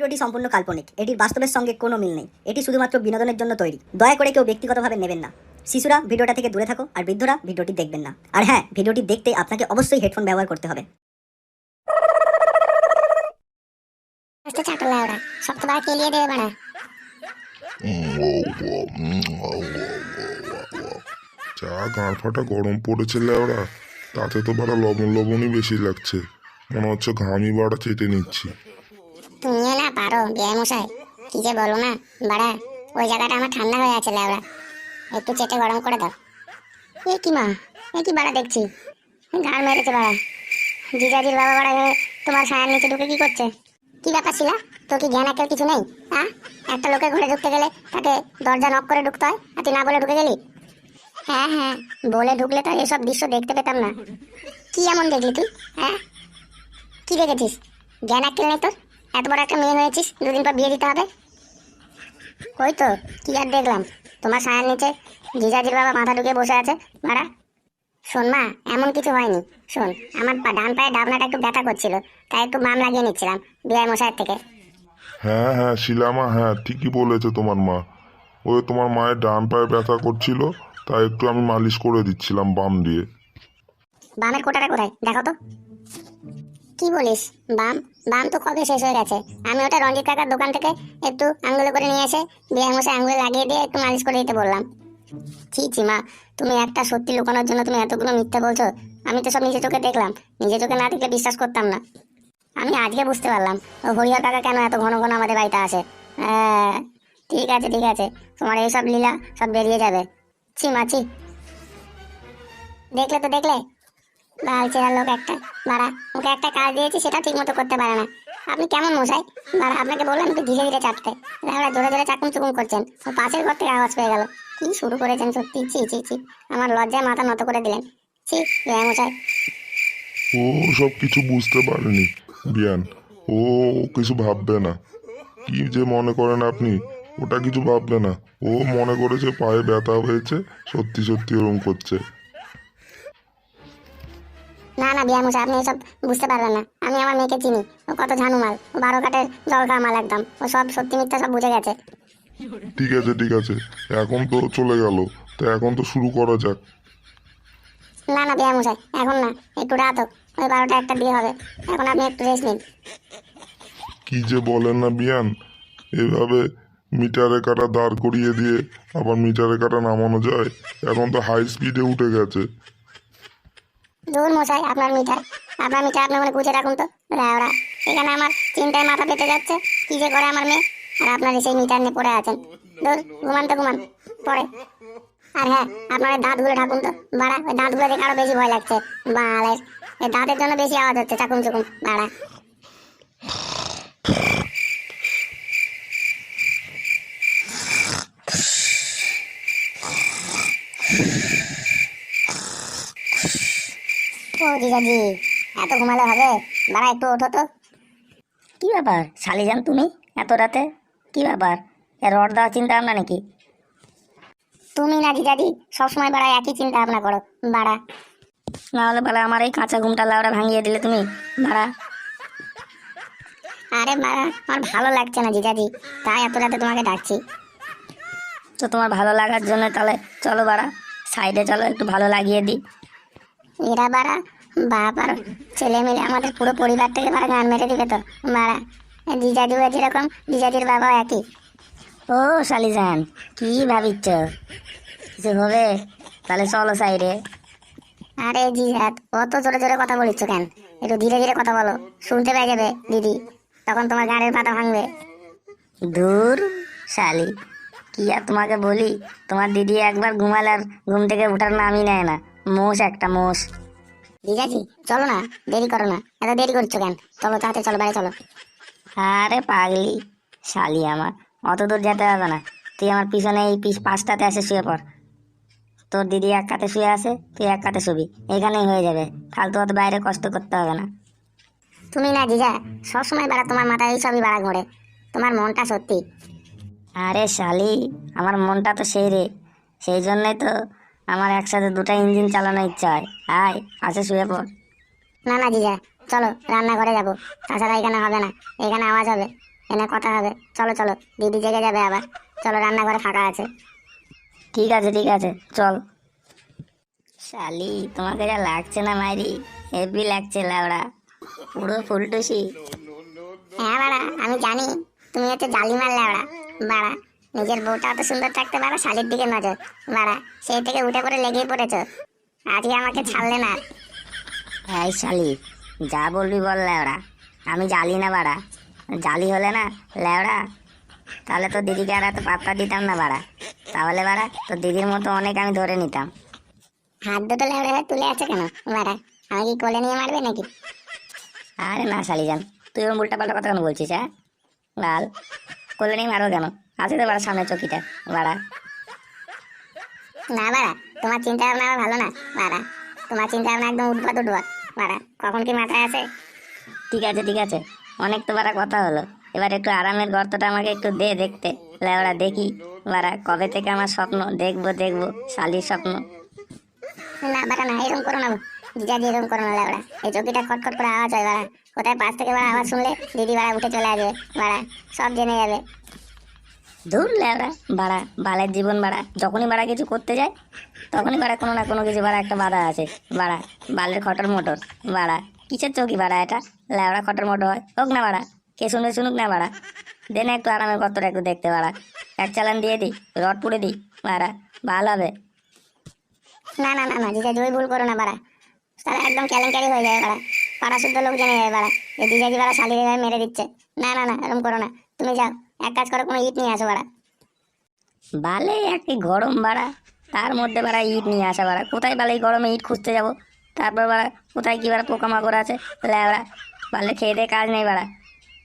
ভিডিওটি সম্পূর্ণ কাল্পনিক। এটির বাস্তবের সঙ্গে কোনো মিল নেই। এটি শুধুমাত্র বিনোদনের জন্য তৈরি। দয়া করে কেউ ব্যক্তিগতভাবে নেবেন না। শিশুরা ভিডিওটা থেকে দূরে থাকো আর বৃদ্ধরা ভিডিওটি দেখবেন না। আর হ্যাঁ ভিডিওটি দেখতে আপনাকে অবশ্যই হেডফোন ব্যবহার করতে হবে। যা গাঁড় ফাটা গরম পড়েছে ওরা? তাতে তো বাড়া লবণ লবণই বেশি লাগছে। মনে হচ্ছে ঘামই বাড়া চেটে নিচ্ছি। তুমিও না পারো বিয়ে মশাই কি যে বলো না বাড়া, ওই জায়গাটা আমার ঠান্ডা হয়ে আছে, লেওড়া। একটু চেটে গরম করে দাও। এ কি মা, এ কি বাড়া দেখছি? গান মেরেছে বাড়া। জিজাজির বাবা বাড়া তোমার ছায়ার নিচে ঢুকে কি করছে? কি ব্যাপার ছিল তোর কি জ্ঞান একটা কিছু নেই? হ্যাঁ একটা লোকের ঘরে ঢুকতে গেলে তাকে দরজা নক করে ঢুকতে হয়, আর তুই না বলে ঢুকে গেলি? হ্যাঁ হ্যাঁ বলে ঢুকলে তো এসব দৃশ্য দেখতে পেতাম না। কি এমন দেখলি তুই? হ্যাঁ? কি দেখেছিস? জ্ঞান আক্কেল নেই তোর? এত বড় একটা মেয়ে হয়েছিস দুদিন পর বিয়ে দিতে হবে? ওই তো কি আর দেখলাম। তোমার ছায়ার নিচে জিজাজির বাবা মাথা ঢুকে বসে আছে। মারা শোন মা এমন কিছু হয়নি। শোন আমার ডান পায়ে ডাবনাটা একটু ব্যথা করছিল তাই একটু বাম লাগিয়ে নিচ্ছিলাম বিয়ে মশাইয়ের থেকে। হ্যাঁ হ্যাঁ শিলামা হ্যাঁ ঠিকই বলেছে তোমার মা। ওই তোমার মায়ের ডান পায়ে ব্যথা করছিল তাই একটু আমি মালিশ করে দিচ্ছিলাম বাম দিয়ে। বামের কোটাটা কোথায়? দেখো তো। কি বলিস? বাম বাম তো কবে শেষ হয়ে গেছে? আমি ওটা রঞ্জিত কাকার দোকান থেকে একটু আঙ্গুলে করে নিয়ে এসে বিয়ে মশাই আঙ্গুলে লাগিয়ে দিয়ে একটু মালিশ করে দিতে বললাম। ছি ছি, মা, তুমি একটা সত্যি লুকানোর জন্য তুমি এতগুলো মিথ্যা বলছো। আমি তো সব নিজে চোখে দেখলাম। নিজে চোখে না দেখলে বিশ্বাস করতাম না। আমি আজকে বুঝতে পারলাম। ও হরিহর কাকা কেন এত ঘন ঘন আমাদের বাড়িতে আসে? হ্যাঁ ঠিক আছে ঠিক আছে। তোমার এইসব লীলা সব বেরিয়ে যাবে। ছি, মা, ছি। দেখলে তো দেখলে? লাল চেহারা লোক একটা। বাড়া ওকে একটা কাজ দিয়েছি, সেটা ঠিক মতো করতে পারে না। আপনি কেমন মশাই? বাড়া আপনাকে বললাম একটু ধীরে ধীরে চাপতে। ওরা জোরে জোরে চাকুম চুকুম করছেন। ও পাশের ঘর থেকে আওয়াজ পেয়ে গেল। কি শুরু করেছেন সত্যি? ছি ছি ছি। আমার লজ্জায় মাথা নত করে দিলেন। ছি বিয়ে মশাই। ও, সব কিছু বুঝতে পারেনি, বিয়ান। ও কিছু ভাববে না। কি যে মনে করেন আপনি? ওটা কিছু ভাববে না। ও মনে করেছে পায়ে ব্যথা হয়েছে, সত্যি সত্যি ওরম করছে। না না বিয়ে মশাই আপনি এসব বুঝতে পারবেন না। আমি আমার মেয়েকে চিনি ও কত ঝানু মাল ও বারো কাঠের জল মাল একদম ও সব সত্যি মিথ্যা সব বুঝে গেছে। ঠিক আছে ঠিক আছে এখন তো চলে গেল তো এখন তো শুরু করা যাক। না না বিয়ে মশাই এখন না একটু রাত হোক ওই বারোটা একটা বিয়ে হবে এখন আপনি একটু রেস্ট নিন। কি যে বলেন না বিয়ান এভাবে মিটারে কাটা দাঁড় করিয়ে দিয়ে আবার মিটারে কাটা নামানো যায় এখন তো হাই স্পিডে উঠে গেছে। দূর মশাই, আপনার মিটার। আপনার মিটার আপনি মানে গুছে রাখুন তো। ওরা এখানে আমার চিন্তায় মাথা পেতে যাচ্ছে। কি যে করে আমার মেয়ে। আর আপনার সেই মিটার নিয়ে পড়ে আছেন। দূর ঘুমান তো ঘুমান। পড়ে। আর হ্যাঁ আপনার দাঁত দাঁতগুলো ঢাকুন তো। বাড়া, ওই দাঁতগুলো দেখে আরও বেশি ভয় লাগছে। বাড়ে এই দাঁতের জন্য বেশি আওয়াজ হচ্ছে চাকুম চুকুম বাড়া। জিজাজি এত ঘুমালে হবে? বাড়া একটু ওঠো তো। কি ব্যাপার? শালিজান তুমি? এত রাতে? কি ব্যাপার? এ রড দেওয়ার চিন্তা ভাবনা নাকি? তুমি না জিজাজি সবসময় বাড়া একই চিন্তা ভাবনা করো। বাড়া। না হলে বলে আমার এই কাঁচা ঘুমটা লাউড়া ভাঙিয়ে দিলে তুমি? ভাড়া আরে বাড়া আমার ভালো লাগছে না জিজাজি তাই এত রাতে তোমাকে ডাকছি। তো তোমার ভালো লাগার জন্য তাহলে চলো বাড়া সাইডে চলো একটু ভালো লাগিয়ে দিই। এরা বাড়া বাপ আর ছেলে মিলে আমাদের পুরো পরিবার থেকে বাড়া গান মেরে দিবে তো। মারা। বাড়া জিজাজিও যেরকম জিজাজির বাবাও একই। ও শালিজান কি ভাবিচ্ছ? কিছু হবে? তাহলে চলো সাইডে। আরে জিজাত অত জোরে জোরে কথা বলিচ্ছ কেন? একটু ধীরে ধীরে কথা বলো। শুনতে পেয়ে যাবে, দিদি। তখন তোমার গানের পাতা ভাঙবে। দূর, শালি। কি আর তোমাকে বলি? তোমার দিদি একবার ঘুমালে ঘুম থেকে ওঠার নামই নেয় না। মোষ একটা মোষ। জিজাজি চলো না দেরি করো না। এত দেরি করছ কেন? চলো তাড়াতাড়ি চলো বাইরে চলো। আরে পাগলি শালি আমার অত দূর যেতে হবে না। তুই আমার পিছনে এই পিস পাঁচটাতে এসে শুয়ে পড়। তোর দিদি এক কাতে শুয়ে আছে তুই এক কাতে শুবি। এখানেই হয়ে যাবে ফালতু অত বাইরে কষ্ট করতে হবে না। তুমি না জিজা সবসময় বাড়া তোমার মাথায় এই সবই বাড়া ঘোরে। তোমার মনটা সত্যি। আরে শালি আমার মনটা তো সেই রে। সেই জন্যই তো আমার একসাথে দুটো ইঞ্জিন চালানোর ইচ্ছা হয়। আয় আসে শুয়ে পড়। না না জিজা চলো রান্নাঘরে যাব। তাছাড়া এখানে হবে না। এখানে আওয়াজ হবে এনে কথা হবে। চলো চলো দিদি জেগে যাবে আবার। চলো রান্নাঘরে ফাঁকা আছে। ঠিক আছে ঠিক আছে চল। শালি তোমাকে যা লাগছে না মাইরি? হেভি লাগছে লাউড়া পুরো ফুলটুসি। হ্যাঁ বাড়া আমি জানি। তুমি হচ্ছে জালি মারলে ওরা বাড়া নিজের বউটা অত সুন্দর থাকতে পারো শালির দিকে নজর। বাড়া সেই থেকে উঠে পড়ে লেগেই পড়েছ। আজকে আমাকে ছাড়লে না। এই শালি যা বলবি বল ল্যাওড়া আমি জালি না বাড়া। জালি হলে না ল্যাওড়া তাহলে তো দিদিকে আর এত পাত্তা দিতাম না বাড়া। তাহলে বাড়া তো দিদির মতো অনেক আমি ধরে নিতাম। হাত দুটো হয়ে তুলে আছে কেন? বাড়া আমি কি কোলে নিয়ে মারবে নাকি? আরে না শালি যান তুই ওরকম উল্টা পাল্টা কথা কেন বলছিস হ্যাঁ? লাল করলে মারো কেন? আছে তো বাড়া সামনে চকিটা বাড়া। না বাড়া তোমার চিন্তা ভাবনা আমার ভালো না বাড়া। তোমার চিন্তা ভাবনা একদম উদ্ভট উদ্ভট বাড়া। কখন কি মাথায় আসে? ঠিক আছে ঠিক আছে। অনেক তো বাড়া কথা হলো। এবার একটু আরামের গর্তটা আমাকে একটু দে দেখতে। লেওড়া দেখি বারা কবে থেকে আমার স্বপ্ন? দেখব দেখব শালির স্বপ্ন। না বাড়া না এরকম করো না জিজাজি এরকম করো না বাড়া। এই চকিটা খটখট করে আওয়াজ হয় বাড়া। কোথায় পাশ থেকে বাড়া আওয়াজ শুনলে? দিদি বাড়া উঠে চলে আসবে বাড়া, সব জেনে যাবে। দূর লেওড়া। বাড়া, বালের জীবন বাড়া। যখনই বাড়া কিছু করতে যায়, তখনই বাড়া কোনো না কোনো কিছু বাড়া একটা বাধা আছে। বাড়া, বালের খটর মোটর। বাড়া, কিসের চৌকি বাড়া এটা? লেওড়া খটর মোটর হয়। হোক না বাড়া, কে শুনে শুনুক না বাড়া। দে না একটু আরামের কতটা একটু দেখতে বাড়া। এক চালান দিয়ে দিই রড পুড়ে দিই বাড়া, ভালো হবে। না না না না জিজাজি ওই ভুল করো না বাড়া। তাহলে একদম কেলেঙ্কারি হয়ে যাবে বাড়া পাড়া শুদ্ধ লোক জেনে যাবে বাড়া যে জিজাজি বাড়া শালির মেরে দিচ্ছে। না না না, এরকম করো না। তুমি যাও, এক কাজ করো, কোনো ইট নিয়ে আসো বাড়া। বালে একই গরম বাড়া, তার মধ্যে বাড়া ইট নিয়ে আসা বাড়া। কোথায় বালে গরমে ইট খুঁজতে যাব? তারপর বাড়া, কোথায় কি বাড়া পোকামাকড় আছে? তাহলে ল্যাবড়া বালে খেয়ে দিয়ে কাজ নেই বাড়া।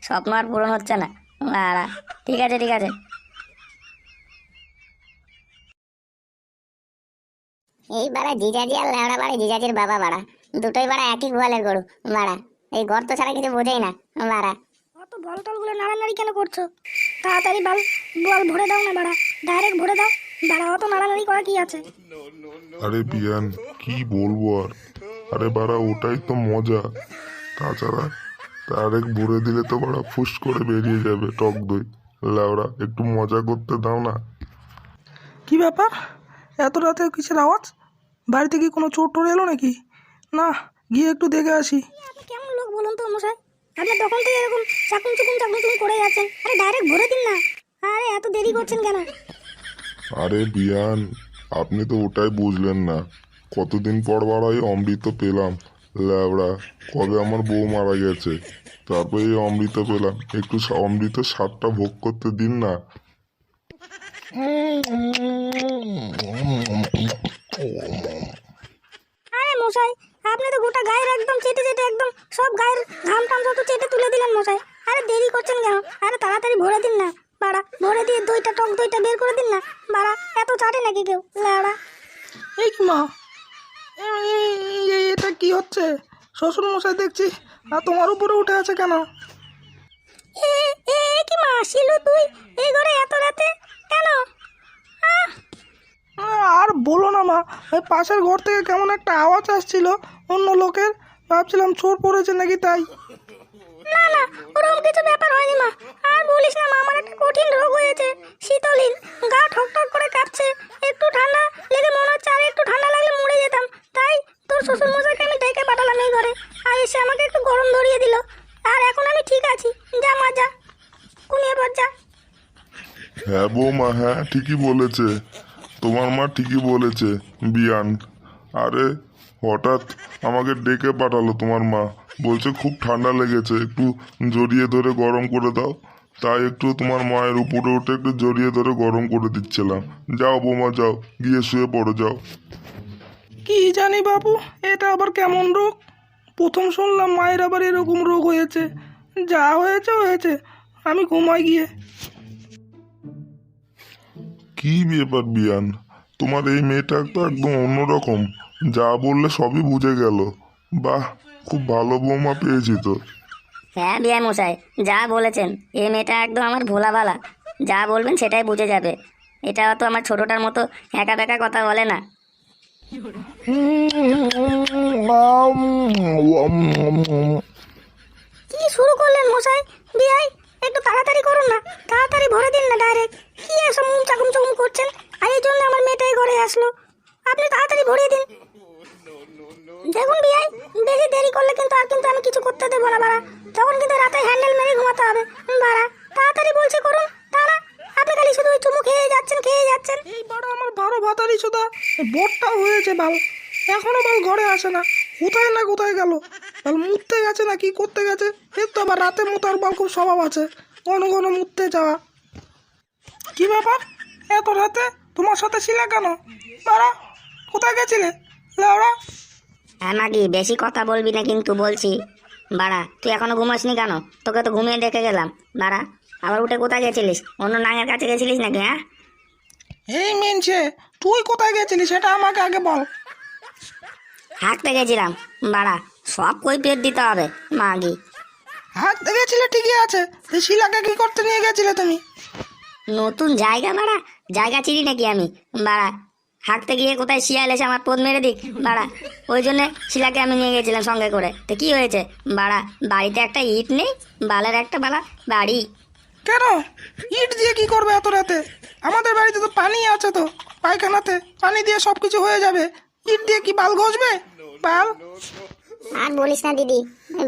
স্বপ্ন আর পূরণ হচ্ছে না। বাড়া, ঠিক আছে ঠিক আছে। এই বাড়া জিজাজি আর লেওড়া বাড়া জিজাজির বাবা বাড়া। দুটোই বাড়া একই গোয়ালের গরু বাড়া। এই গর্ত ছাড়া কিছু বোঝেই না বাড়া। অত বল টলগুলো নাড়ানাড়ি কেন করছ? তাড়াতাড়ি বাল বল ভরে দাও না বাড়া। ডাইরেক্ট ভরে দাও। বাড়া অত নাড়ানাড়ি করা কি আছে? আরে বিয়ান কি বলব আর? আরে বাড়া ওটাই তো মজা। তাছাড়া ডাইরেক্ট ভরে দিলে তো বাড়া ফুস করে বেরিয়ে যাবে টক দই। লাউড়া একটু মজা করতে দাও না। কি ব্যাপার? এত রাতে কিসের আওয়াজ? বাড়িতে কি কোনো চোর টোর এলো নাকি? না গিয়ে একটু দেখে আসি। আপনি কেমন লোক বলুন তো মশাই? আপনি তখন থেকে এরকম চাকুন চুকুন চাকুন চুকুন করে যাচ্ছেন। আরে ডাইরেক্ট ভরে দিন না। আরে এত দেরি করছেন কেন? আরে বিয়ান আপনি তো ওটাই বুঝলেন না। কতদিন পর বাড়াই অমৃত পেলাম ল্যাবড়া কবে আমার বউ মারা গেছে? তারপরে এই অমৃত পেলাম একটু অমৃতের স্বাদটা ভোগ করতে দিন না আরে মশাই আপনি তো গোটা গায়ের একদম চেটে চেটে একদম সব গায়ের ঘাম টাম সব তো চেটে তুলে দিলেন মশাই আরে দেরি করছেন কেন আরে তাড়াতাড়ি ভরে দিন না বাড়া ভরে দিয়ে দইটা টক দইটা বের করে দিন না বাড়া এত চাটে নাকি কেউ লাড়া এই কি মা এ- এ- এ- এটা কি হচ্ছে শ্বশুর মশাই দেখছি আর তোমার উপরে উঠে আছে কেন? এ কি তুই? এই ঘরে এত রাতে? কেন? আর বলো না মা ওই পাশের ঘর থেকে কেমন একটা আওয়াজ আসছিল অন্য লোকের। ভাবছিলাম চোর পড়েছে নাকি তাই। না না ওরকম কিছু ব্যাপার হয়নি মা। আর বলিস না মা আমার একটা কঠিন রোগ হয়েছে শীতলীন। গা ঠক ঠক করে কাঁপছে একটু ঠান্ডা লেগে মনে হচ্ছে আর একটু ঠান্ডা লাগলে মরে যেতাম তাই তোর শ্বশুর মশাইকে আমি ডেকে পাঠালাম এই ঘরে আর এসে আমাকে একটু গরম ধরিয়ে দিল আর এখন আমি ঠিক আছি যা মা যা ঘুমিয়ে পর যা হ্যাঁ বৌমা হ্যাঁ ঠিকই বলেছে। তোমার মা ঠিকই বলেছে, বিয়ান। আরে, হঠাৎ আমাকে ডেকে পাঠালো তোমার মা। বলছে খুব ঠান্ডা লেগেছে, একটু জড়িয়ে ধরে গরম করে দাও। তাই একটু তোমার মায়ের উপরে উঠে একটু জড়িয়ে ধরে গরম করে দিচ্ছিলাম। যাও বৌমা, যাও, গিয়ে শুয়ে পড়ো, যাও। কি জানি বাবু, এটা আবার কেমন রোগ? প্রথম শুনলাম মায়ের আবার এরকম রোগ হয়েছে। যা হয়েছে হয়েছে। আমি ঘুমাই গিয়ে। কি ব্যাপার বিয়ান? তোমার এই মেয়েটা তো একদম অন্যরকম। যা বললে সবই বুঝে গেল। বাহ খুব ভালো বৌমা পেয়েছি তো। হ্যাঁ বিয়াই মশাই যা বলেছেন এই মেয়েটা একদম আমার ভোলা ভালা যা বলবেন সেটাই বুঝে যাবে। এটা তো আমার ছোটটার মতো একা বেকা কথা বলে না। কি শুরু করলেন মশাই? বিয়াই একটু তাড়াতাড়ি করুন না। তাড়াতাড়ি ভরে দিন না ডাইরেক্ট কি এসব মুম চাকুম চুকুম করছেন? আর এই জন্য আমার মেয়েটাই ঘরে আসলো। আপনি তাড়াতাড়ি ভরিয়ে দিন। দেখুন বিয়াই, বেশি দেরি করলে কিন্তু আর কিন্তু আমি কিছু করতে দেবো না, বাড়া। তখন কিন্তু রাতে হ্যান্ডেল মেরে ঘুমাতে হবে। বাড়া। তাড়াতাড়ি বলছি, করুন। তারা আপনি খালি শুধু ওই চুমু খেয়ে যাচ্ছেন খেয়ে যাচ্ছেন। এই বাড়া, আমার বারো ভাতারি সুদা। বোটটাও হয়েছে বাল। এখনও বাল ঘরে আসে না। কোথায় না কোথায় গেল? বাল, মুততে গেছে না, কি করতে গেছে? এর তো আবার রাতে মুতার বাল খুব স্বভাব আছে। ঘন ঘন মুততে যাওয়া। কি ব্যাপার? এত রাতে তোমার সাথে ছিলে কেন? বাড়া কোথায় গেছিলে? লাউড়া হ্যাঁ মাগি বেশি কথা বলবি না কিন্তু বলছি। বাড়া তুই এখনও ঘুমাসনি কেন? তোকে তো ঘুমিয়ে দেখে গেলাম। বাড়া আবার উঠে কোথায় গেছিলিস? অন্য নাঙের কাছে গেছিলিস নাকি হ্যাঁ? এই মিনছে তুই কোথায় গেছিলিস সেটা আমাকে আগে বল। হাঁকতে গেছিলাম। বাড়া সব কই পেট দিতে হবে মাগি হাঁটতে গেছিলে ঠিকই আছে। এই শিলাকে কি করতে নিয়ে গেছিলে তুমি? নতুন জায়গা বাড়া। জায়গা চিনি নাকি আমি? বাড়া হাঁকতে গিয়ে কোথায় শিয়াল এসে আমার পদ মেরে দিক? বাড়া ওই জন্য শিলাকে আমি নিয়ে গেছিলাম সঙ্গে করে। তো কি হয়েছে? বাড়া বাড়িতে একটা ইট নেই? বালের একটা বালা বাড়ি। কেন? ইট দিয়ে কি করবে এত রাতে? আমাদের বাড়িতে তো পানি আছে তো। পায়খানাতে পানি দিয়ে সব কিছু হয়ে যাবে। ইট দিয়ে কি বাল ঘষবে? বাল? আর বলিস না দিদি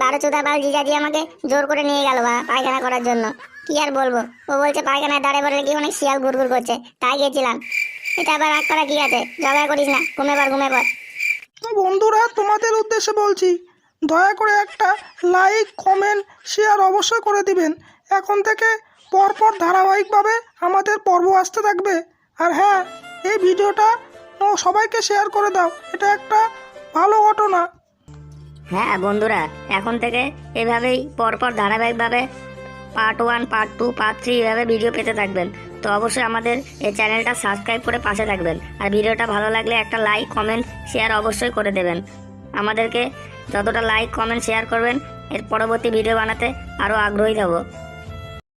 বারো চোদা বাল জিজাজি আমাকে জোর করে নিয়ে গেল বা পায়খানা করার জন্য। কি আর বলব? ও বলছে পায়খানায় দাঁড়ে পড়ে কি অনেক শিয়াল ঘুরঘুর করছে, তাই গেছিলাম। এটা আবার রাগ করা কি আছে? ঝগড়া করিস না, ঘুমে পর ঘুমে পর তো বন্ধুরা, তোমাদের উদ্দেশ্যে বলছি, দয়া করে একটা লাইক কমেন্ট শেয়ার অবশ্যই করে দিবেন। এখন থেকে পরপর ধারাবাহিকভাবে আমাদের পর্ব আসতে থাকবে। আর হ্যাঁ এই ভিডিওটা সবাইকে শেয়ার করে দাও। এটা একটা ভালো ঘটনা। হ্যাঁ বন্ধুরা, এখন থেকে এভাবেই পরপর ধারাবাহিকভাবে part one part two part three এভাবে ভিডিও পেতে থাকবেন। তো অবশ্যই আমাদের এই চ্যানেলটা সাবস্ক্রাইব করে পাশে থাকবেন। আর ভিডিওটা ভালো লাগলে একটা লাইক কমেন্ট শেয়ার অবশ্যই করে দেবেন। আমাদেরকে যতটা লাইক কমেন্ট শেয়ার করবেন, এর পরবর্তী ভিডিও বানাতে আরও আগ্রহী হব।